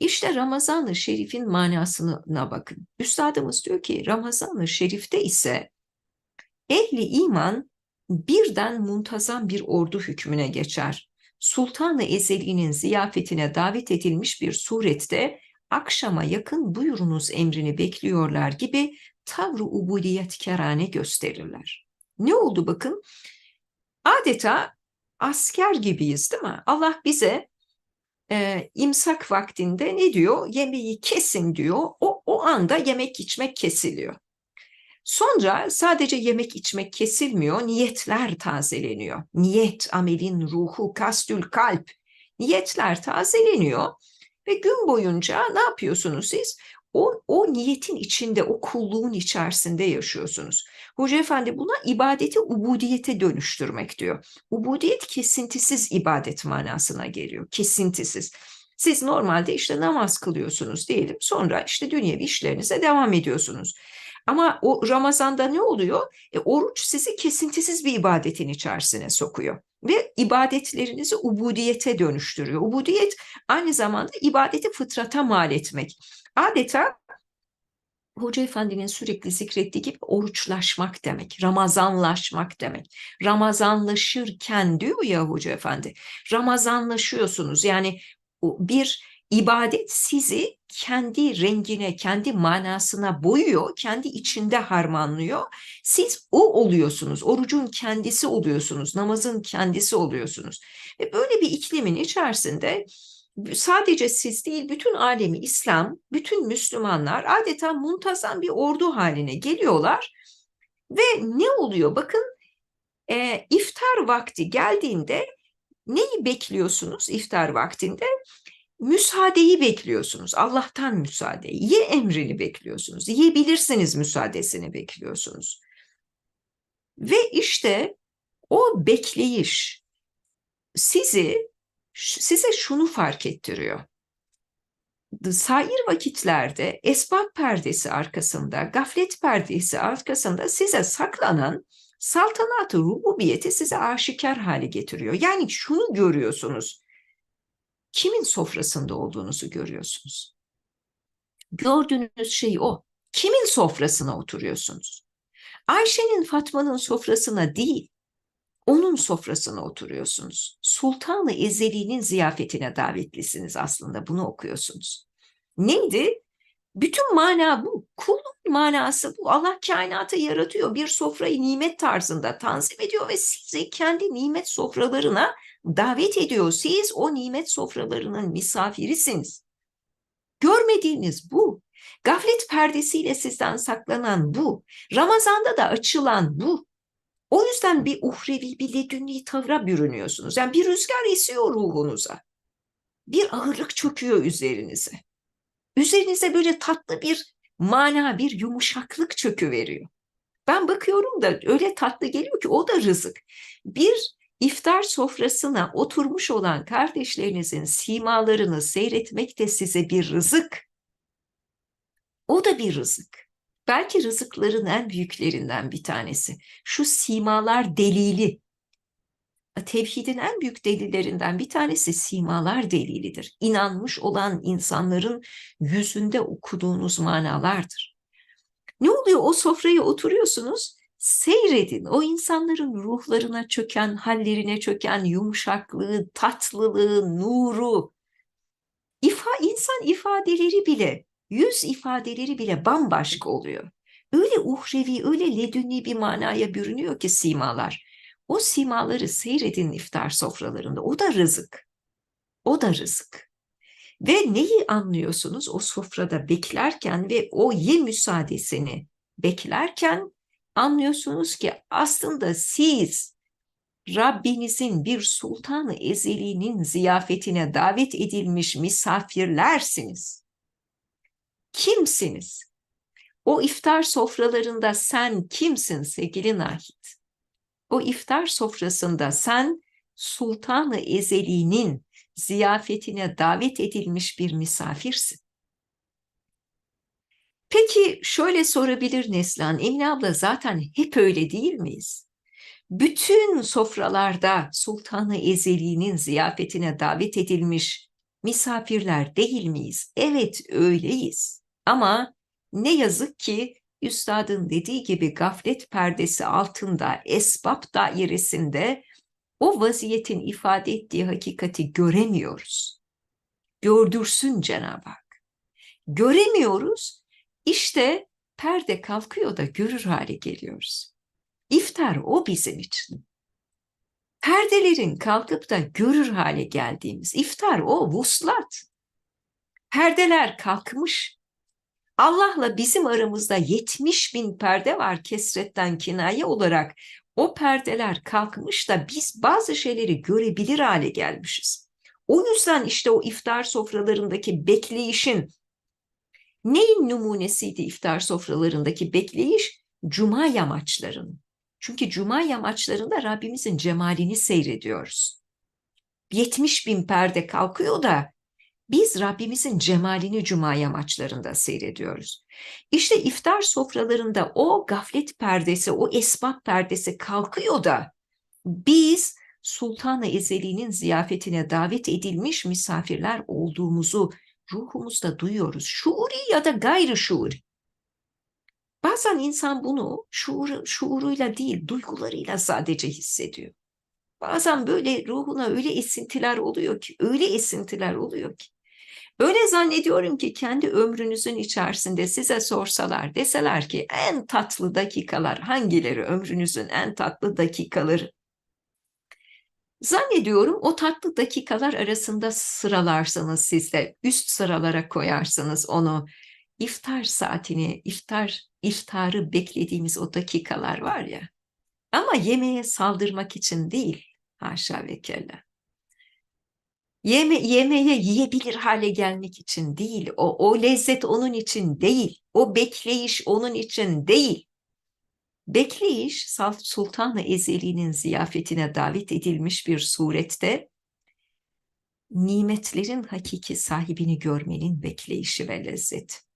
İşte Ramazan-ı Şerif'in manasına bakın. Üstadımız diyor ki Ramazan-ı Şerif'te ise ehli iman birden muntazam bir ordu hükmüne geçer. Sultan-ı Ezeli'nin ziyafetine davet edilmiş bir surette akşama yakın buyurunuz emrini bekliyorlar gibi tavrı ubudiyetkerane gösterirler. Ne oldu bakın? Adeta asker gibiyiz değil mi? Allah bize e, imsak vaktinde ne diyor? Yemeği kesin diyor. O, o anda yemek içmek kesiliyor. Sonra sadece yemek içmek kesilmiyor, niyetler tazeleniyor. Niyet, amelin ruhu, kastül kalp, niyetler tazeleniyor ve gün boyunca ne yapıyorsunuz siz? O, o niyetin içinde, o kulluğun içerisinde yaşıyorsunuz. Hoca Efendi buna ibadeti ubudiyete dönüştürmek diyor. Ubudiyet kesintisiz ibadet manasına geliyor. Kesintisiz. Siz normalde işte namaz kılıyorsunuz diyelim. Sonra işte dünyevi işlerinize devam ediyorsunuz. Ama o Ramazan'da ne oluyor? E, oruç sizi kesintisiz bir ibadetin içerisine sokuyor. Ve ibadetlerinizi ubudiyete dönüştürüyor. Ubudiyet aynı zamanda ibadeti fıtrata mal etmek. Adeta Hoca Efendi'nin sürekli zikrettiği gibi oruçlaşmak demek, Ramazanlaşmak demek. Ramazanlaşırken diyor ya Hoca Efendi, Ramazanlaşıyorsunuz. Yani bir ibadet sizi kendi rengine, kendi manasına boyuyor, kendi içinde harmanlıyor. Siz o oluyorsunuz, orucun kendisi oluyorsunuz, namazın kendisi oluyorsunuz. Ve böyle bir iklimin içerisinde sadece siz değil bütün alemi İslam, bütün Müslümanlar adeta muntazam bir ordu haline geliyorlar. Ve ne oluyor? Bakın e, iftar vakti geldiğinde neyi bekliyorsunuz iftar vaktinde? Müsaadeyi bekliyorsunuz. Allah'tan müsaade. Ye emrini bekliyorsunuz. Yiyebilirsiniz müsaadesini bekliyorsunuz. Ve işte o bekleyiş sizi size şunu fark ettiriyor. Sair vakitlerde esbab perdesi arkasında, gaflet perdesi arkasında size saklanan saltanatı rububiyeti size aşikar hale getiriyor. Yani şunu görüyorsunuz. Kimin sofrasında olduğunuzu görüyorsunuz. Gördüğünüz şey o. Kimin sofrasına oturuyorsunuz? Ayşe'nin Fatma'nın sofrasına değil, onun sofrasına oturuyorsunuz. Sultanı Ezeli'nin ziyafetine davetlisiniz aslında bunu okuyorsunuz. Neydi? Bütün mana bu. Kulun manası bu. Allah kainatı yaratıyor. Bir sofrayı nimet tarzında tanzim ediyor ve sizi kendi nimet sofralarına davet ediyor. Siz o nimet sofralarının misafirisiniz. Görmediğiniz bu. Gaflet perdesiyle sizden saklanan bu. Ramazanda da açılan bu. O yüzden bir uhrevi, bir ledünni tavra bürünüyorsunuz. Yani bir rüzgar esiyor ruhunuza. Bir ağırlık çöküyor üzerinize. Üzerinize böyle tatlı bir mana, bir yumuşaklık çöküveriyor. Ben bakıyorum da öyle tatlı geliyor ki o da rızık. Bir iftar sofrasına oturmuş olan kardeşlerinizin simalarını seyretmek de size bir rızık. O da bir rızık. Belki rızıkların en büyüklerinden bir tanesi. Şu simalar delili. Tevhidin en büyük delillerinden bir tanesi simalar delilidir. İnanmış olan insanların yüzünde okuduğunuz manalardır. Ne oluyor? O sofraya oturuyorsunuz, seyredin. O insanların ruhlarına çöken, hallerine çöken yumuşaklığı, tatlılığı, nuru. İfa, insan ifadeleri bile yüz ifadeleri bile bambaşka oluyor. Öyle uhrevi, öyle ledünni bir manaya bürünüyor ki simalar. O simaları seyredin iftar sofralarında. O da rızık. O da rızık. Ve neyi anlıyorsunuz o sofrada beklerken ve o ye müsaadesini beklerken anlıyorsunuz ki aslında siz Rabbinizin bir sultanı ezeliğinin ziyafetine davet edilmiş misafirlersiniz kimsiniz? O iftar sofralarında sen kimsin sevgili Nahit? O iftar sofrasında sen Sultanı Ezeli'nin ziyafetine davet edilmiş bir misafirsin. Peki şöyle sorabilir Neslihan, Emine abla zaten hep öyle değil miyiz? Bütün sofralarda Sultanı Ezeli'nin ziyafetine davet edilmiş misafirler değil miyiz? Evet öyleyiz. Ama ne yazık ki üstadın dediği gibi gaflet perdesi altında, esbab dairesinde o vaziyetin ifade ettiği hakikati göremiyoruz. Gördürsün Cenab-ı Hak. Göremiyoruz, işte perde kalkıyor da görür hale geliyoruz. İftar o bizim için. Perdelerin kalkıp da görür hale geldiğimiz iftar o vuslat. Perdeler kalkmış. Allah'la bizim aramızda 70 bin perde var kesretten kinaye olarak. O perdeler kalkmış da biz bazı şeyleri görebilir hale gelmişiz. O yüzden işte o iftar sofralarındaki bekleyişin neyin numunesiydi iftar sofralarındaki bekleyiş? Cuma yamaçlarının. Çünkü cuma yamaçlarında Rabbimizin cemalini seyrediyoruz. 70 bin perde kalkıyor da biz Rabbimizin cemalini cuma yamaçlarında seyrediyoruz. İşte iftar sofralarında o gaflet perdesi, o esbab perdesi kalkıyor da biz Sultan-ı Ezeli'nin ziyafetine davet edilmiş misafirler olduğumuzu ruhumuzda duyuyoruz. Şuuri ya da gayri şuuri. Bazen insan bunu şuur, şuuruyla değil, duygularıyla sadece hissediyor. Bazen böyle ruhuna öyle esintiler oluyor ki, öyle esintiler oluyor ki. Öyle zannediyorum ki kendi ömrünüzün içerisinde size sorsalar, deseler ki en tatlı dakikalar hangileri ömrünüzün en tatlı dakikaları? Zannediyorum o tatlı dakikalar arasında sıralarsanız siz de üst sıralara koyarsanız onu iftar saatini, iftar iftarı beklediğimiz o dakikalar var ya. Ama yemeğe saldırmak için değil, haşa ve kella. Yeme, yemeğe yiyebilir hale gelmek için değil, o, o lezzet onun için değil, o bekleyiş onun için değil. Bekleyiş, Sultan-ı Ezeli'nin ziyafetine davet edilmiş bir surette, nimetlerin hakiki sahibini görmenin bekleyişi ve lezzeti.